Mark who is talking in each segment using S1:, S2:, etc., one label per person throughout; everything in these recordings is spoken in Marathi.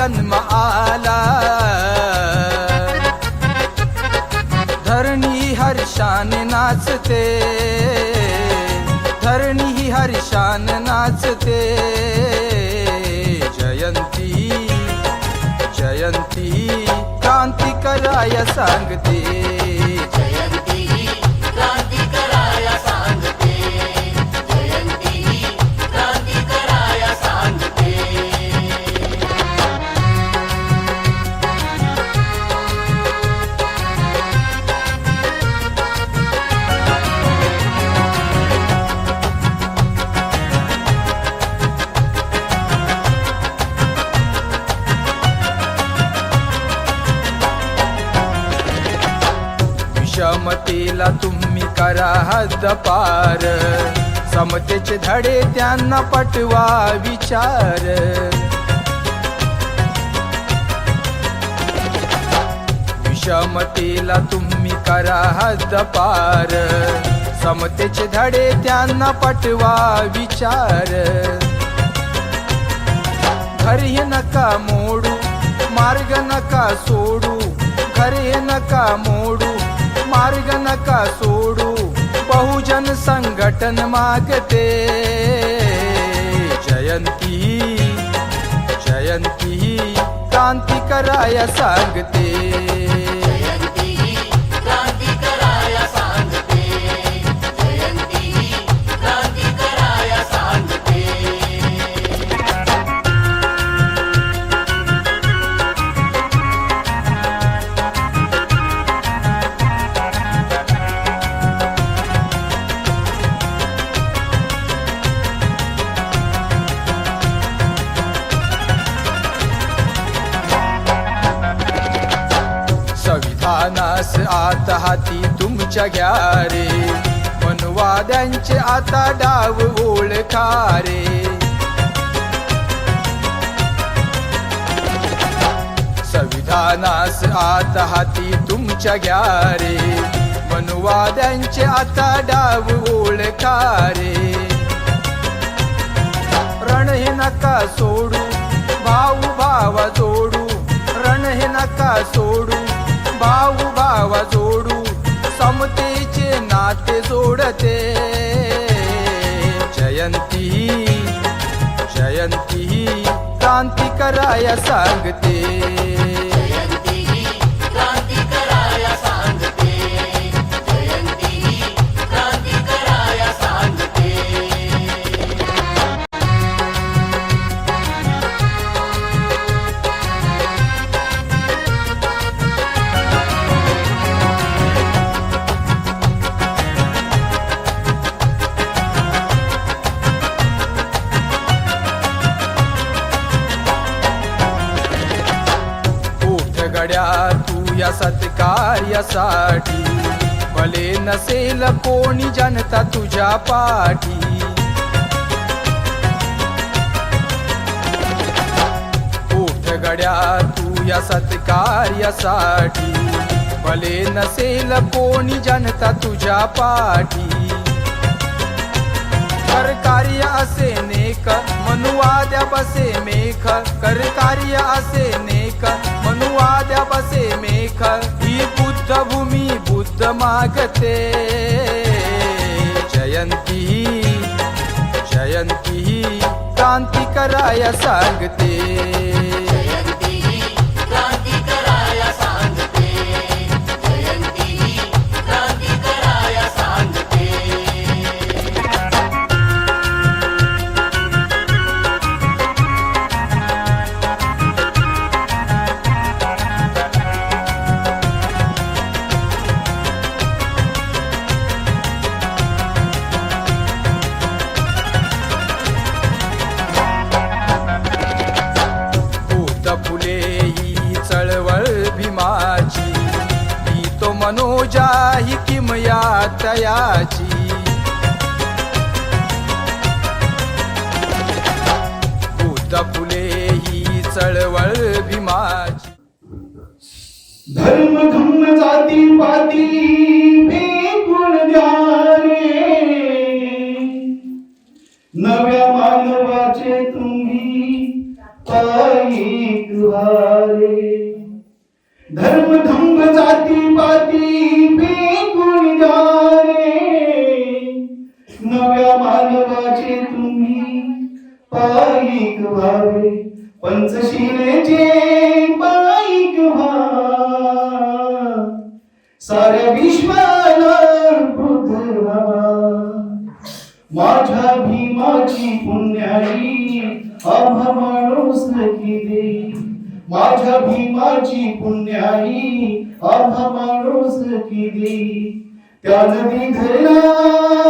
S1: जन्म आला धरणी हर्षान नाचते. धरणी ही हर्षान नाचते. जयंती जयंती क्रांतिकराय सांगते. पद पार. समतेचे धडे त्यांना पटवा विचार. विषमतेला तुम्ही करा हद पार. समतेचे धडे त्यांना पटवा विचार. घर हे नका मोडू मार्ग नका सोडू. घर नका मोडू मार्ग नका सोडू. संघटन मागते. जयंती जयंती क्रांती कराया सांगते. घ्या रे मनवाद्यांचे आता डाव ओळखा रे संविधानास आता हाती तुमच्या घ्या रे मनवाद्यांचे आता डाव ओळखा रे नका सोडू भाऊ भावा जोडू. रण हे नका सोडू भाऊ भावा जोडू. समतेचे नाते जोडते. जयंती जयंती क्रांती कराया सांगते. सत्कार्यासाठी. भले नसेल कोणी जनता तुझ्या पाठी. उठ गड्या तू या सत्कार्यासाठी. भले नसेल कोणी जनता तुझ्या पाठी. सरकारी असेने नेक मनुवाद्या बसे मेख कर कार्य असे नेक मनुवाद्या बसे मेख ही बुद्ध भूमी बुद्ध मागते. जयंती जयंती क्रांती कराया सांगते. किमया तयाची भूत फुले ही चळवळ भीमाची.
S2: धर्म धम्म जाती पाती गुण द्यारे नव्या मानवाचे तुम्ही पायिक पाती फेकून द्या रे नव्या मानवाचे तुम्ही पायिक व्हावे। पंचशिलेचे पायिक व्हा। साऱ्या विश्वाला बुद्ध व्हावा। माझ्या भीमाची पुण्याई आम्हा माणूस दे माझ्या भीमाची पुण्याई आम्हा माणूस नक्की त्या नदी धरला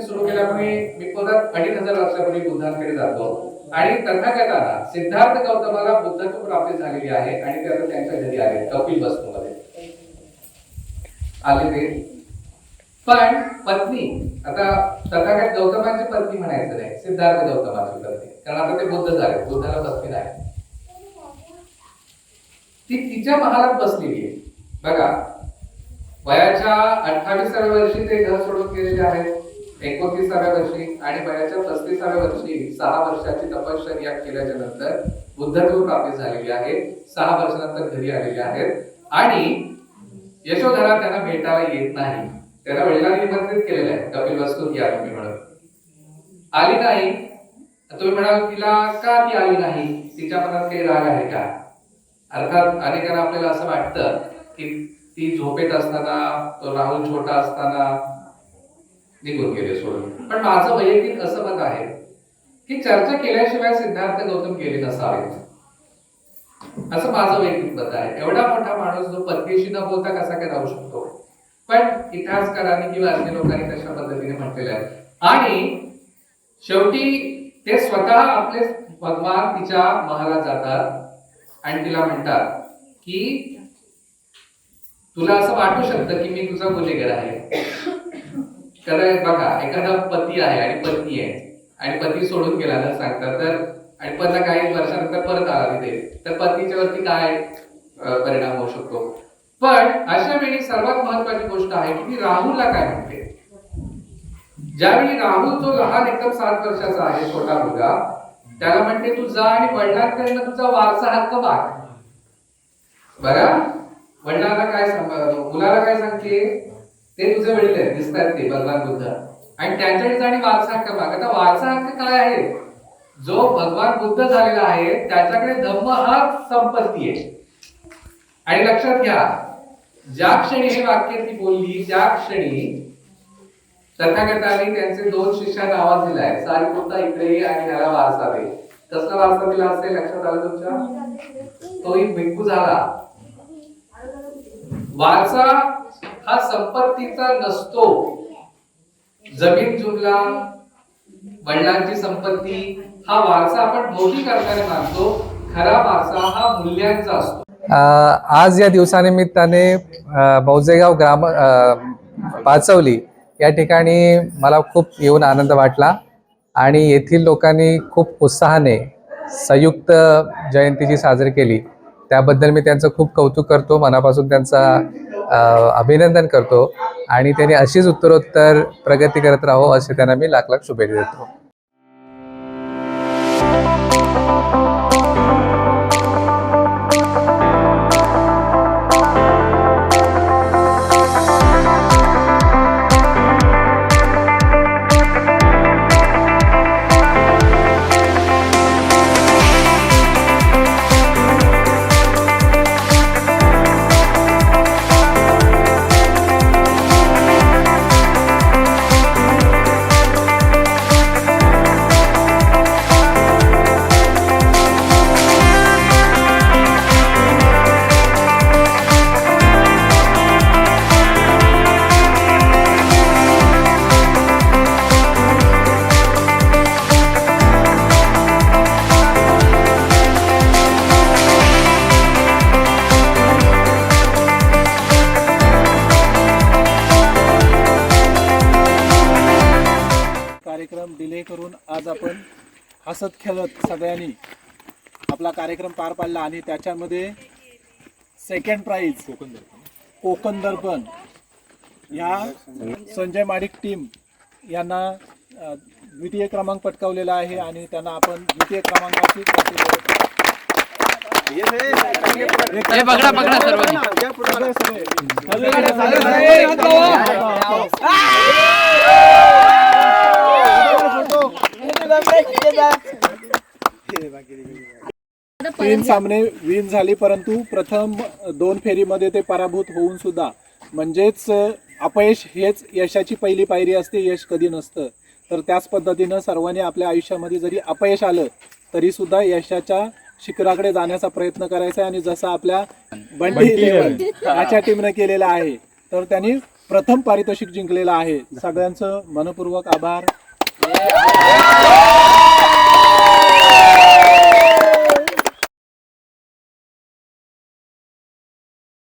S3: विषय सुरू केल्यामुळे मी परत अडीच हजार वर्षापूर्वी बुद्धांकडे जातो. आणि तथागतांना सिद्धार्थ गौतमाला बुद्धत्व प्राप्ती झालेली आहे आणि ते आता त्यांच्या घरी आले कपिल वस्तूमध्ये आले ते. पण पत्नी आता तथागत गौतमाची पत्नी म्हणायचं नाही सिद्धार्थ गौतमाची पत्नी. कारण आता ते बुद्ध झाले बुद्धाला पत्नी नाही. ती तिच्या महालात बसलेली आहे. बघा वयाच्या अठ्ठावीसाव्या वर्षी ते घर सोडून गेलेले आहेत. एकोणतीसाव्या वर्षी आणि वयाच्या पस्तीसाव्या वर्षी सहा वर्षाची तपश्चर्या केल्याच्यानंतर बुद्धत्व प्राप्ती झालेली आहे सहा वर्षानंतर घरी आलेले आहेत. आणि यशोधरा त्यांना भेटायला येत नाही. त्यांना वडिलांनी निमंत्रित केलेलं आहे. कपिल वस्तू या तुम्ही म्हणून. आली नाही. तुम्ही म्हणाल तिला का ती आली नाही? तिच्या मनात काही राग आहे का? अर्थात अनेकांना आपल्याला असं वाटतं की ती झोपेत असताना तो राहुल छोटा असताना निघून गेले सोडून. पण माझं वैयक्तिक असं मत आहे की चर्चा केल्याशिवाय सिद्धार्थ गौतम गेले नसावेत. असं माझं वैयक्तिक मत आहे. एवढा मोठा माणूस जो पत्नीशी न बोलता कसा काय राहू शकतो? पण इतिहासकारांनी किंवा अन्य लोकांनी तशा पद्धतीने म्हटलेलं आहे. आणि शेवटी ते स्वतः आपले भगवान तिच्या महालात जातात आणि तिला म्हणतात की तुला असं वाटू शकतं की मी तुझा गुन्हेगार आहे. कारण बघा एखादा पती आहे आणि पत्नी आहे आणि पती सोडून गेला ना सांगतात तर आणि पत्ता काही वर्षानंतर परत आला तिथे तर पत्नीच्या वरती काय परिणाम होऊ शकतो? पण अशा वेळी सर्वात महत्वाची गोष्ट आहे की ती राहुलला काय म्हणते? ज्यावेळी राहुल जो लहान एकदम सात वर्षाचा आहे छोटा मुलगा त्याला म्हणते तू जा आणि वडिलांकडनं तुझा वारसा हक्क माग बरा? वडिलांना काय सांग? मुलाला काय सांगते? ते तुझे वडील आहेत दिसतात ते भगवान बुद्ध. आणि त्यांच्या ठिकाणी आणि वारसा हक्क माग. आता वारसा हक्क काय आहे? जो भगवान बुद्ध झालेला आहे त्याच्याकडे धम्म हा संपत्ती आहे. आणि लक्षात घ्या ज्या क्षणी हे वाक्य ती बोलली त्या क्षणी तथागतांनी त्यांचे दोन शिष्यांना आवाज दिलाय सारीपुत्ता इकडे ये आणि त्याला वारसा दे. कसला वारसा दिला असेल? लक्षात आलं तुमच्या? तोही भिक्कू भिक्खू झाला. वारसा हा संपत्तीचा नसतो. जमीन जुमला वडिलांची संपत्ती हा वारसा आपण भौतिक अर्थाने मानतो. खरा वारसा हा मूल्यांचा असतो.
S4: आज या दिवसानिमित्ताने बौजेगाव ग्राम पाचवली या ठिकाणी मला खूप येऊन आनंद वाटला आणि येथील लोकांनी खूप उत्साहाने संयुक्त जयंतीची साजरी केली. त्याबद्दल मी त्यांचं खूप कौतुक करतो मनापासून त्यांचा अभिनंदन करतो. आणि त्यांनी अशीच उत्तरोत्तर प्रगती करत राहो असे त्यांना मी लाख लाख शुभेच्छा देतो.
S5: आज आपण हसत खेळत सगळ्यांनी आपला कार्यक्रम पार पाडला आणि त्याच्यामध्ये सेकंड प्राइज कोकण दर्पण. ह्या संजय माडिक टीम यांना द्वितीय क्रमांक पटकावलेला आहे आणि त्यांना आपण द्वितीय क्रमांकाची पकडा पकडा सर्वांनी तीन सामने विन झाली परंतु प्रथम दोन फेरीमध्ये ते पराभूत होऊन सुद्धा. म्हणजेच अपयश हेच यशाची पहिली पायरी असते यश कधी नसतं. तर त्याच पद्धतीनं सर्वांनी आपल्या आयुष्यामध्ये जरी अपयश आलं तरी सुद्धा यशाच्या शिखराकडे जाण्याचा प्रयत्न करायचा आहे आणि जसं आपल्या बंटी इलेव्हन याच्या टीमनं केलेला आहे तर त्यांनी प्रथम पारितोषिक जिंकलेलं आहे. सगळ्यांचं मनपूर्वक आभार. 예.